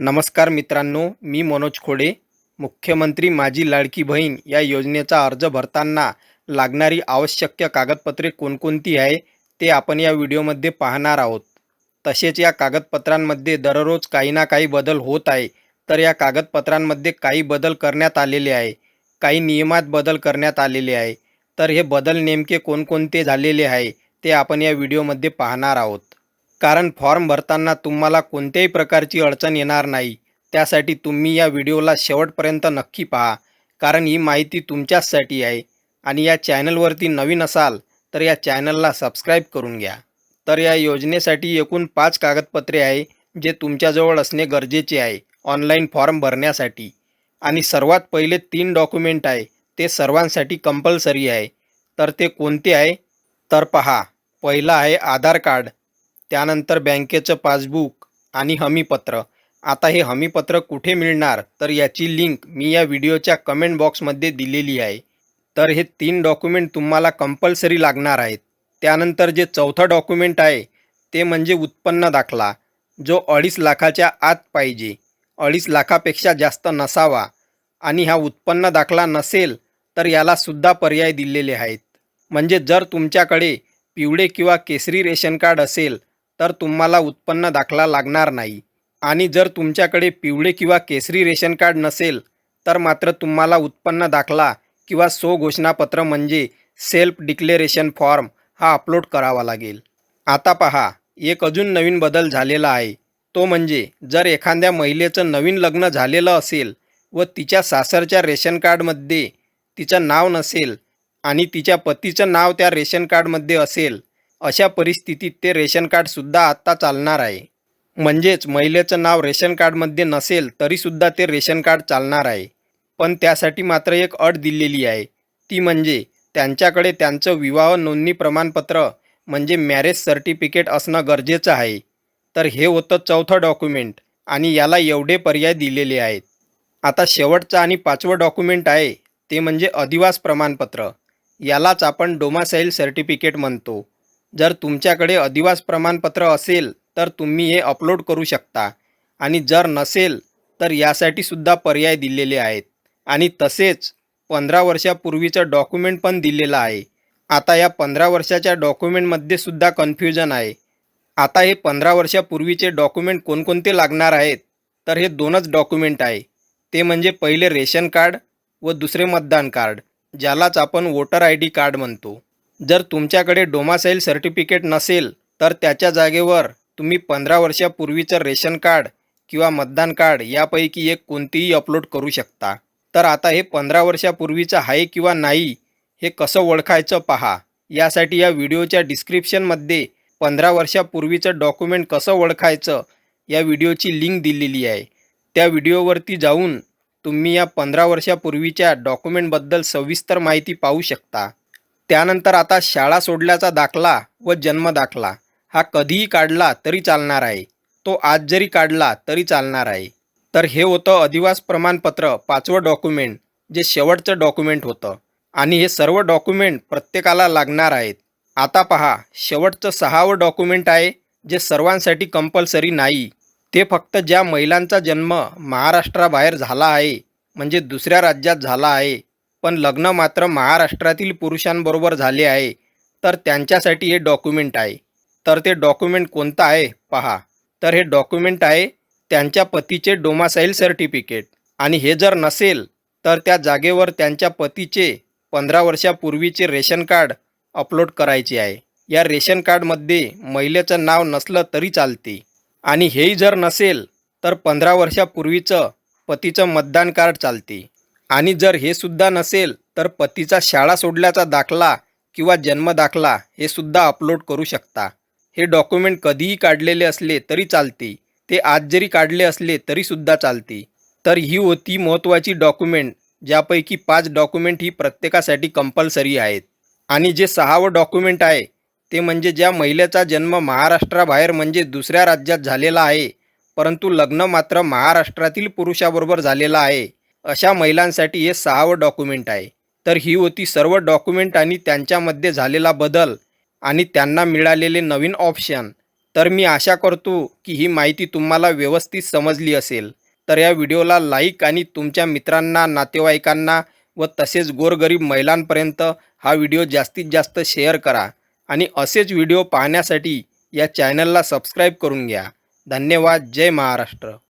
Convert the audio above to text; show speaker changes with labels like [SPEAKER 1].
[SPEAKER 1] नमस्कार मित्रांनो मी मनोज खोडे मुख्यमंत्री माझी लाडकी बहीण या योजनेचा अर्ज भरताना लागणारी आवश्यक कागदपत्रे कोणकोणती आहे ते आपण या व्हिडिओमध्ये पाहणार आहोत. तसेच या कागदपत्रांमध्ये दररोज काही ना काही बदल होत आहे तर या कागदपत्रांमध्ये काही बदल करण्यात आलेले आहे काही नियमात बदल करण्यात आलेले आहे. तर हे बदल नेमके कोणकोणते झालेले आहे ते आपण या व्हिडिओमध्ये पाहणार आहोत. कारण फॉर्म भरताना तुम्हाला कोणत्याही प्रकारची अडचण येणार नाही. त्यासाठी तुम्ही या व्हिडिओला शेवटपर्यंत नक्की पहा. कारण ही माहिती तुमच्याचसाठी आहे. आणि या चॅनलवरती नवीन असाल तर या चॅनलला सबस्क्राईब करून घ्या. तर या योजनेसाठी एकूण पाच कागदपत्रे आहे जे तुमच्याजवळ असणे गरजेचे आहे ऑनलाईन फॉर्म भरण्यासाठी. आणि सर्वात पहिले तीन डॉक्युमेंट आहे ते सर्वांसाठी कंपल्सरी आहे. तर ते कोणते आहे? तर पहा पहिलं आहे आधार कार्ड. त्यानंतर बँकेचं पासबुक आणि हमीपत्र. आता हे हमीपत्र कुठे मिळणार? तर याची लिंक मी या व्हिडिओच्या कमेंट बॉक्समध्ये दिलेली आहे. तर हे तीन डॉक्युमेंट तुम्हाला कंपल्सरी लागणार आहेत. त्यानंतर जे चौथं डॉक्युमेंट आहे ते म्हणजे उत्पन्न दाखला जो अडीच लाखाच्या आत पाहिजे. अडीच लाखापेक्षा जास्त नसावा. आणि हा उत्पन्न दाखला नसेल तर यालासुद्धा पर्याय दिलेले आहेत. म्हणजे जर तुमच्याकडे पिवळे किंवा केसरी रेशन कार्ड असेल तर तुम्हाला उत्पन्न दाखला लागणार नाही. आणि जर तुमच्याकडे पिवळे किंवा केसरी रेशन कार्ड नसेल तर मात्र तुम्हाला उत्पन्न दाखला किंवा सो घोषणापत्र म्हणजे सेल्फ डिक्लेरेशन फॉर्म हा अपलोड करावा लागेल. आता पहा एक अजून नवीन बदल झालेला आहे. तो म्हणजे जर एखाद्या महिलेचं नवीन लग्न झालेलं असेल व तिच्या सासरच्या रेशन कार्डमध्ये तिचं नाव नसेल आणि तिच्या पतीचं नाव त्या रेशन कार्डमध्ये असेल अशा परिस्थितीत ते रेशन कार्डसुद्धा आत्ता चालणार आहे. म्हणजेच महिलेचं नाव रेशन कार्डमध्ये नसेल तरीसुद्धा ते रेशन कार्ड चालणार आहे. पण त्यासाठी मात्र एक अट दिलेली आहे. ती म्हणजे त्यांच्याकडे त्यांचं विवाह नोंदणी प्रमाणपत्र म्हणजे मॅरेज सर्टिफिकेट असणं गरजेचं आहे. तर हे होतं चौथं डॉक्युमेंट आणि याला एवढे पर्याय दिलेले आहेत. आता शेवटचं आणि पाचवं डॉक्युमेंट आहे ते म्हणजे अधिवास प्रमाणपत्र. यालाच आपण डोमासाईल सर्टिफिकेट म्हणतो. जर तुमच्याकडे अधिवास प्रमाणपत्र असेल तर तुम्ही हे अपलोड करू शकता. आणि जर नसेल तर यासाठी सुद्धा पर्याय दिलेले आहेत. आणि तसेच पंधरा वर्षापूर्वीचं डॉक्युमेंट पण दिलेलं आहे. आता या पंधरा वर्षाच्या डॉक्युमेंटमध्ये सुद्धा कन्फ्युजन आहे. आता हे पंधरा वर्षापूर्वीचे डॉक्युमेंट कोणकोणते लागणार आहेत तर हे दोनच डॉक्युमेंट आहे. ते म्हणजे पहिले रेशन कार्ड व दुसरे मतदान कार्ड ज्यालाच आपण वोटर आय डी कार्ड म्हणतो. जर तुमच्याकडे डोमासाईल सर्टिफिकेट नसेल तर त्याच्या जागेवर तुम्ही पंधरा वर्षापूर्वीचं रेशन कार्ड किंवा मतदान कार्ड यापैकी एक कोणतीही अपलोड करू शकता. तर आता हे पंधरा वर्षापूर्वीचं आहे किंवा नाही हे कसं ओळखायचं पहा. यासाठी या व्हिडिओच्या डिस्क्रिप्शनमध्ये पंधरा वर्षापूर्वीचं डॉक्युमेंट कसं ओळखायचं या व्हिडिओची लिंक दिलेली आहे. त्या व्हिडिओवरती जाऊन तुम्ही या पंधरा वर्षापूर्वीच्या डॉक्युमेंटबद्दल सविस्तर माहिती पाहू शकता. त्यानंतर आता शाळा सोडल्याचा दाखला व जन्म दाखला हा कधीही काढला तरी चालणार आहे. तो आज जरी काढला तरी चालणार आहे. तर हे होतं अधिवास प्रमाणपत्र पाचवं डॉक्युमेंट जे शेवटचं डॉक्युमेंट होतं. आणि हे सर्व डॉक्युमेंट प्रत्येकाला लागणार आहेत. आता पहा शेवटचं सहावं डॉक्युमेंट आहे जे सर्वांसाठी कंपल्सरी नाही. ते फक्त ज्या महिलांचा जन्म महाराष्ट्राबाहेर झाला आहे म्हणजे दुसऱ्या राज्यात झाला आहे पण लग्न मात्र महाराष्ट्रातील पुरुषांबरोबर झाले आहे. तर त्यांच्यासाठी हे डॉक्युमेंट आहे. तर ते डॉक्युमेंट कोणतं आहे? पहा. तर हे डॉक्युमेंट आहे त्यांच्या पतीचे डोमासाईल सर्टिफिकेट. आणि हे जर नसेल तर त्या जागेवर त्यांच्या पतीचे पंधरा वर्षापूर्वीचे रेशन कार्ड अपलोड करायचे आहे. या रेशन कार्डमध्ये महिलेचं नाव नसलं तरी चालते. आणि हेही जर नसेल तर पंधरा वर्षापूर्वीचं पतीचं मतदान कार्ड चालते. आणि जर हे सुद्धा नसेल तर पतीचा शाळा सोडल्याचा दाखला किंवा जन्म दाखला हे सुद्धा अपलोड करू शकता. हे डॉक्युमेंट कधीही काढलेले असले तरी चालते. ते आज जरी काढले असले तरीसुद्धा चालते. तर ही होती महत्त्वाची डॉक्युमेंट ज्यापैकी पाच डॉक्युमेंट ही प्रत्येकासाठी कंपल्सरी आहेत. आणि जे सहावं डॉक्युमेंट आहे ते म्हणजे ज्या महिलेचा जन्म महाराष्ट्राबाहेर म्हणजे दुसऱ्या राज्यात झालेला आहे परंतु लग्न मात्र महाराष्ट्रातील पुरुषाबरोबर झालेलं आहे. अशा महिलांसाठी हे सहावं डॉक्युमेंट आहे. तर ही होती सर्व डॉक्युमेंट आणि त्यांच्यामध्ये झालेला बदल आणि त्यांना मिळालेले नवीन ऑप्शन तर मी आशा करतो की ही माहिती तुम्हाला व्यवस्थित समजली असेल. तर या व्हिडिओला लाईक आणि तुमच्या मित्रांना नातेवाईकांना व तसेच गोरगरीब महिलांपर्यंत हा व्हिडिओ जास्तीत जास्त शेअर करा आणि असेच व्हिडिओ पाहण्यासाठी या चॅनलला सबस्क्राईब करून घ्या. धन्यवाद. जय महाराष्ट्र.